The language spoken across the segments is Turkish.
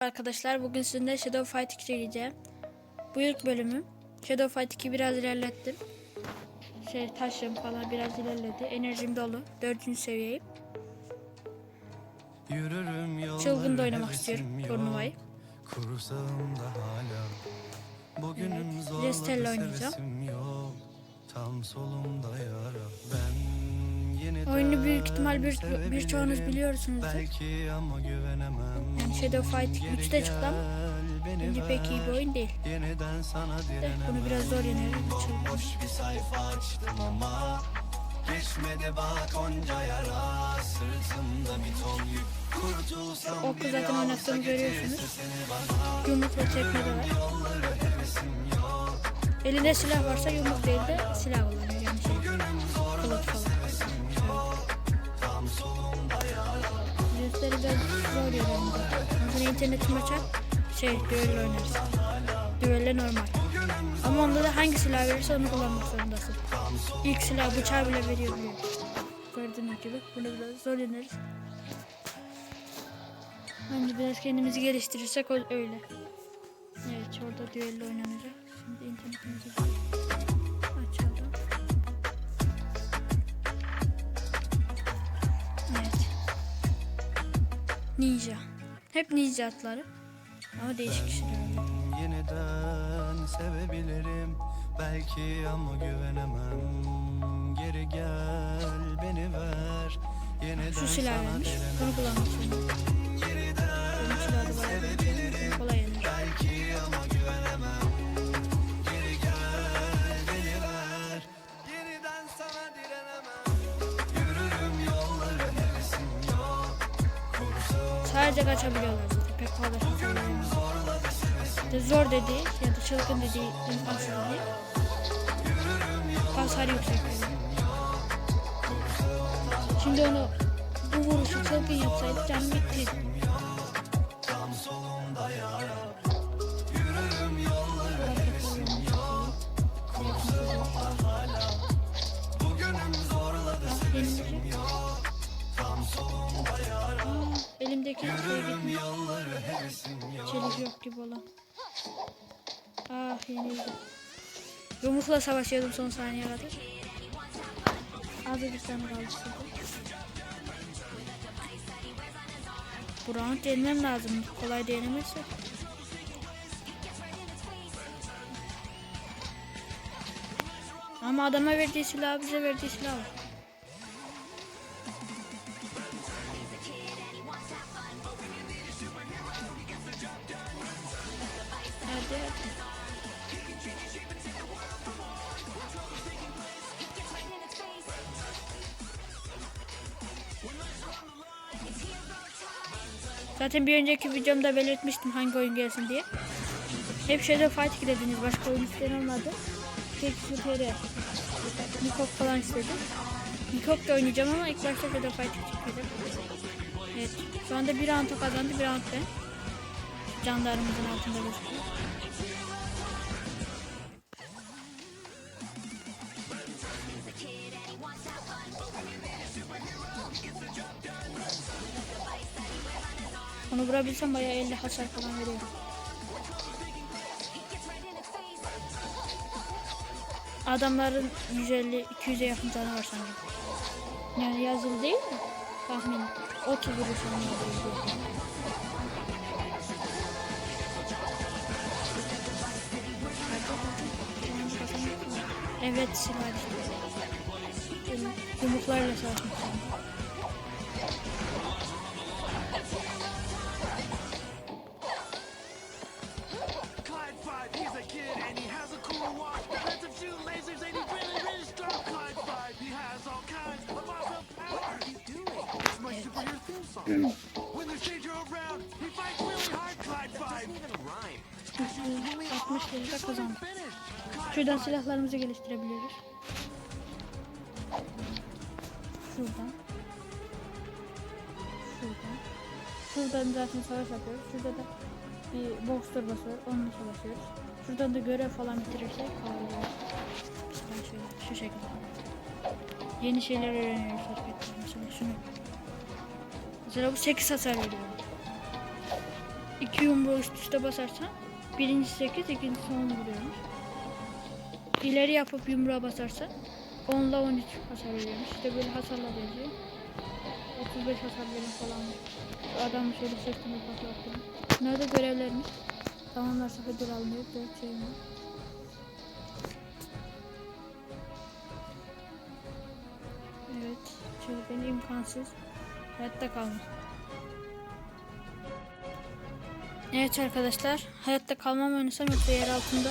Arkadaşlar bugün sizinle Shadow Fight 2 çekeceğim. Bu ilk bölümüm. Shadow Fight 2 biraz ilerlettim. Şey taşım falan biraz ilerledi. Enerjim dolu. Dördüncü seviyeyim. Yürürüm Çılgın da oynamak istiyorum turnuvayı. Kursağımda hala Bugünüm Evet, zorladı oynayacağım. yok Tam solumda yara Ben Oyunu büyük ihtimal bir, birçoğunuz biliyorsunuzdur. Belki ama güvenemem Yani Shadow Fight Geri 3'te çıktı ama bence pek iyi bir oyun değil. Yeniden sana De, bunu biraz zor yenerim. Boş bir sayfa açtım ama Geçmedi bak onca yara Sırtımda bir ton yük Kurtulsam O kız zaten oynattığımı görüyorsunuz. Yumrukla çekme de var. Elinde silah varsa yumruk değil de silah kullanıyor internetim açar. Şey düello oynarız. Düello normal. Ama onda da hangi silah verirse onu kullanmak zorundasın. İlk silah bıçağı bile veriyor biliyor. Gördüğünüz gibi bunu biraz zor yeneriz. Bence biraz kendimizi geliştirirsek öyle. Evet orada düello oynanacak. Şimdi internetimizi açalım. Evet. Ninja. Hep ninja atları. Ama değişik kişiler. Yeniden sevebilirim Belki ama güvenemem Geri gel beni ver Yeniden Şu silah sana vermiş. Bunu kullanmak Sadece kaçabiliyorlar zaten. Pek fazla olamıyor. İşte zor dediği ya da çılgın dediği, imkansız dediği. Hasar yüksek. Şimdi onu bu vuruşu çılgın yapsaydı canım gitti. Yenildi. Yumrukla savaşıyordum son saniye kadar. Az bir tane kaldı. Bu round yenmem lazım. Kolay da. Ama adama verdiği silah bize verdiği silah. Zaten bir önceki videomda belirtmiştim hangi oyun gelsin diye. Hep Shadow Fight dediniz. Başka oyun isteyen olmadı. Tek süperi. Mikok falan istedim. Mikok da oynayacağım ama ilk başta Shadow Fight çıkacak. Evet. Şu anda bir round kazandı, bir round ben. Canlarımızın altında gözüküyor. Onu vurabilsem bayağı 50 hasar falan veriyor. Adamların 150-200'e yakın canı var sanırım. Yani yazılı değil mi? Tahmin. 30 vuruş onları Evet silah işte. Yumruklarla savaşmak 60 lira kazandık. Finish. Şuradan silahlarımızı geliştirebiliyoruz. Şuradan. Şuradan. Şuradan zaten savaş yapıyoruz. Şurada da bir box torbası var. Onunla savaşıyoruz. Şuradan da görev falan bitirirsek Mesela şöyle, şu şekilde. Yeni şeyler öğreniyoruz hareketler. Mesela şunu. Mesela bu 8 hasar veriyor. iki yumruğu üst üste basarsan birinci 8 ikincisi 10 vuruyormuş. İleri yapıp yumruğa basarsan 10 ile 13 hasar veriyormuş. İşte böyle hasarla benziyor. 35 hasar veren falan adamı şöyle sırtına patlattım. Bunlar da görevlermiş. Tamamlarsa ödül alınıyor. 4 şey var. Evet. Çılgın imkansız. Hayatta kalma. Evet arkadaşlar. Hayatta kalmam oynasam yoksa yer altında.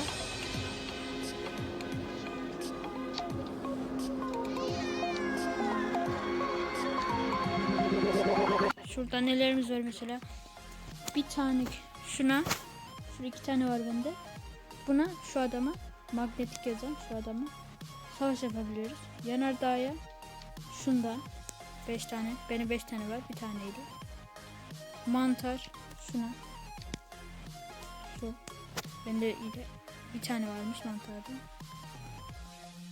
Şurada nelerimiz var mesela. Bir tane şuna. Şurada iki tane var bende. Buna şu adama magnetik yazan şu adama savaş yapabiliyoruz. Yanardağ'a şunda 5 tane. Benim 5 tane var. Bir taneydi. Mantar şuna. Şu. Bende bir tane varmış mantarda.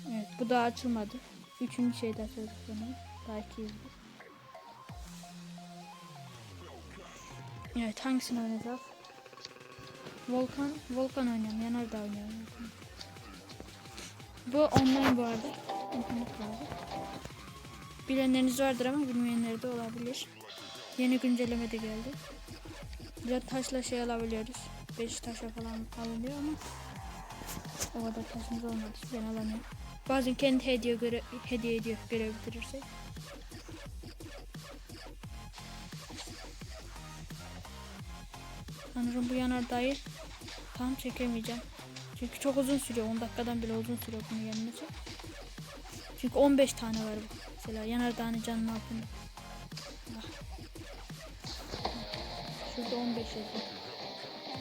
Evet bu daha açılmadı. Üçüncü şeyde açıldı bana. Daha iki yüz bir. Evet hangisini oynayacak? Volkan, Volkan oynuyorum. Yanardağ oynuyorum. Bu online bu arada. İnternet bu. Bilenleriniz vardır ama bilmeyenler de olabilir. Yeni güncelleme de geldi. Biraz taşla şey alabiliyoruz. 5 taşla falan alınıyor ama o kadar taşımız olmadı. Ben alamıyorum. Bazen kendi hediye göre hediye ediyor görev Sanırım bu yanardağı tam çekemeyeceğim. Çünkü çok uzun sürüyor. 10 dakikadan bile uzun sürüyor bunu yenmesi. Çünkü 15 tane var bu. Mesela yanardağın canının altında. Bak. Şurada 15 yazıyor.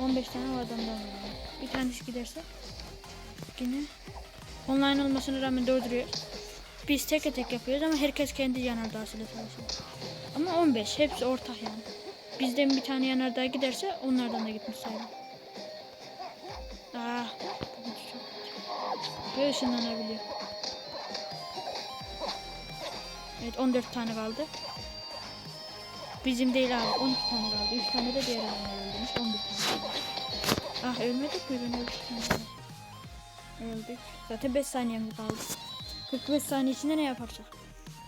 15 tane o adamdan var. Bir tanesi giderse yine online olmasına rağmen durduruyor. Biz tek tek yapıyoruz ama herkes kendi yanardağıyla savaşıyor. Ama 15 hepsi ortak yani. Bizden bir tane yanardağ giderse onlardan da gitmiş sayılır. Ah. Ve ışınlanabiliyor. Evet 14 tane kaldı. Bizim değil abi 12 tane kaldı. 3 tane de diğer adamlar öldürmüş. 11 tane. Ah ölmedik mi? Ben öldük. Öldük. Zaten 5 saniyemiz kaldı. 45 saniye içinde ne yaparsak.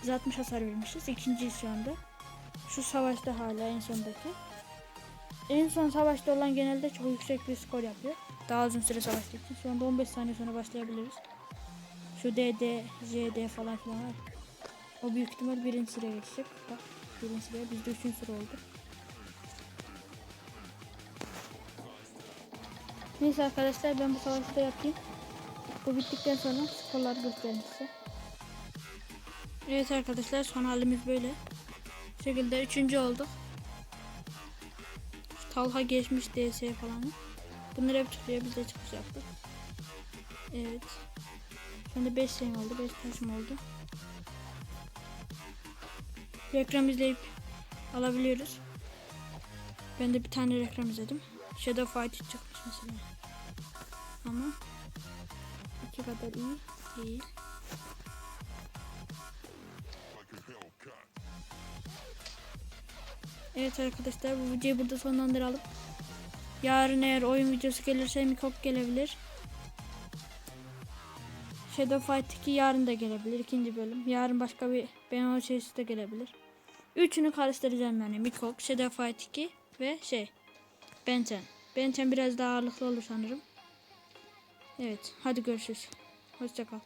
Biz 60 hasar vermişiz. İkinciyiz şu anda. Şu savaşta hala en sondaki. En son savaşta olan genelde çok yüksek bir skor yapıyor. Daha uzun süre savaştığı için. Anda 15 saniye sonra başlayabiliriz. Şu DD, JD falan filan var. O büyük ihtimal birinci sıraya geçecek. Bak birinci sıraya bizde üçüncü sıra oldu. Neyse arkadaşlar ben bu savaşı da yapayım. Bu bittikten sonra skorları göstereyim size. Evet arkadaşlar son halimiz böyle. Şekilde üçüncü olduk. Talha geçmiş DS falan. Bunları hep çıkıyor biz de çıkış yaptık. Evet. Anda 5 sayım oldu 5 taşım oldu. Reklam izleyip alabiliyoruz. Ben de bir tane reklam izledim. Shadow Fight çıkmış mesela. Ama iki kadar iyi değil. Evet arkadaşlar bu videoyu burada sonlandıralım. Yarın eğer oyun videosu gelirse Mikok gelebilir. Shadow Fight 2 yarın da gelebilir ikinci bölüm. Yarın başka bir ben o şeysi de gelebilir. Üçünü karıştıracağım yani Mikok, Shadow Fight 2 ve şey Benten. Benten biraz daha ağırlıklı olur sanırım. Evet hadi görüşürüz. Hoşçakal.